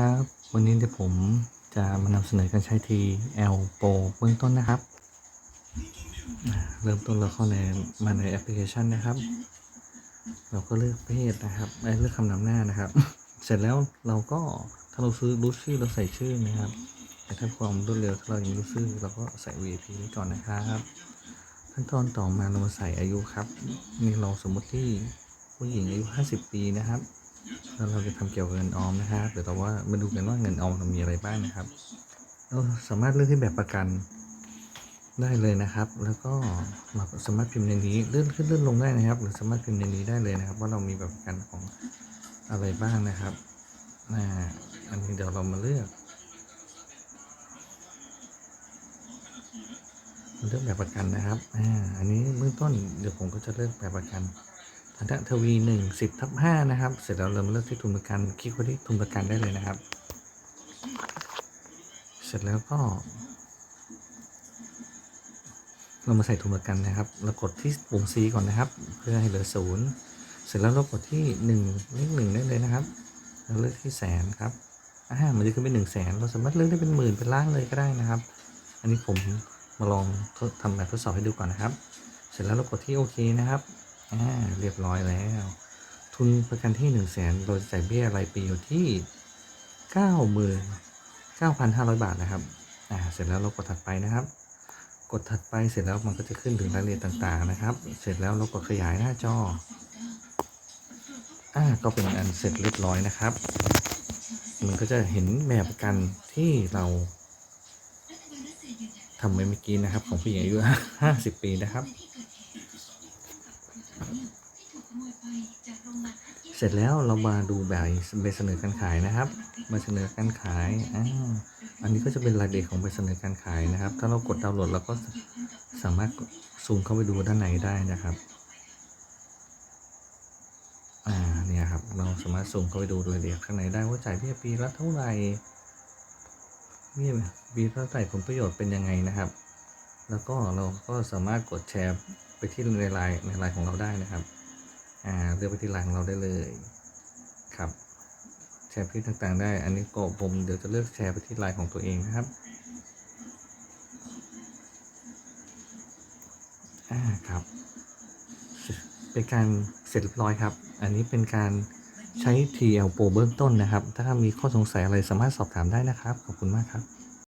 ครับ วันนี้เดี๋ยวผมจะมานำเสนอการใช้ TL Pro เบื้องต้นนะครับ เริ่มต้นเราเข้าในมาในแอปพลิเคชันนะครับ เราก็เลือกเพศนะครับเอ้ยเลือกคำนำหน้านะครับ เสร็จแล้วเราก็ถ้าเราซื้อรู้ชื่อเราใส่ชื่อนะครับ แต่ถ้าความรวดเร็วถ้าเรายังรู้ชื่อเราก็ใส่ VIP ไว้ก่อนนะครับขั้นตอนต่อมาเรามาใส่อายุครับ นี่เราสมมติที่ผู้หญิงอายุ 50 ปีนะครับ แล้วเราจะทำเกี่ยวกับเงินออมนะครับเดี๋ยวเราว่ามาดูกันว่าเงินออมเรามีอะไรบ้างนะครับเราสามารถเลือกที่แบบประกันได้เลยนะครับ แล้วก็มาสามารถพิมพ์ในนี้เลื่อนขึ้นเลื่อนลงได้นะครับ หรือสามารถพิมพ์ในนี้ได้เลยนะครับ ว่าเรามีแบบประกันของอะไรบ้างนะครับอันนี้เดี๋ยวเรามาเลือกเลือกแบบประกันนะครับอ่าอันนี้เบื้องต้นเดี๋ยวผมก็จะเลือกแบบประกัน ธนทวีหนึ่งสิบทับห้านะครับ เสร็จแล้วเรามเลือกที่ทุนประกันคลิกไปที่ทุนประกันได้เลยนะครับ เสร็จแล้วก็ เรามาใส่ทุนประกันนะครับเรากดที่ปุ่ม C ก่อนนะครับ เพื่อให้เหลือศูนย์เสร็จแล้วเรากดที่หนึ่งเลขหนึ่งได้เลยนะครับแล้วเลือกที่แสนครับอ่ามันจะขึ้นเป็นหนึ่งแสนเราสามารถเลือกได้เป็นหมื่นเป็นล้านเลยก็ได้นะครับ อันนี้ผมมาลองทดทำแบบทดสอบให้ดูก่อนนะครับ เสร็จแล้วเรากดที่โอเคนะครับ อ่าเรียบร้อยแล้ว ทุนประกันที่หนึ่งแสนเราจะจ่ายเบี้ยรายปีอยู่ที่เก้าหมื่นเก้าพันห้าร้อยบาทนะครับอ่าเสร็จแล้วเรากดถัดไปนะครับ กดถัดไปเสร็จแล้วมันก็จะขึ้นถึงรายละเอียดต่างๆนะครับ เสร็จแล้วเรากดขยายหน้าจออ่าก็เป็นอันเสร็จเรียบร้อยนะครับ มันก็จะเห็นแบบประกันที่เราทำไว้เมื่อกี้นะครับ ของผู้หญิงอายุห้าสิบปีนะครับ เสร็จแล้วเรามาดูแบบใบเสนอการขายนะครับใบเสนอการขายอ่าอันนี้ก็จะเป็นรายละเอียดของใบเสนอการขายนะครับ ถ้าเรากดดาวน์โหลดเราก็สามารถซูมเข้าไปดูด้านในได้นะครับอ่าเนี่ยครับเราสามารถซูมเข้าไปดูรายละเอียดข้างในได้ว่าจ่ายเบี้ยปีละเท่าไหร่เบี้ยปีละเท่าไหร่ผลประโยชน์เป็นยังไงนะครับ แล้วก็เราก็สามารถกดแชร์ไปที่ในไลน์ในไลน์ของเราได้นะครับ เลือกไปที่ไลน์ของเราได้เลยครับ แชร์คลิต่างๆ ได้ อันนี้ก็ผมเดี๋ยวจะเลือกแชร์ไปที่ไลน์ของตัวเองนะครับอ่าครับ เป็นการเสร็จเรียบร้อยครับ อันนี้เป็นการใช้ TL Pro เบื้องต้นนะครับ ถ้ามีข้อสงสัยอะไรสามารถสอบถามได้นะครับ ขอบคุณมากครับ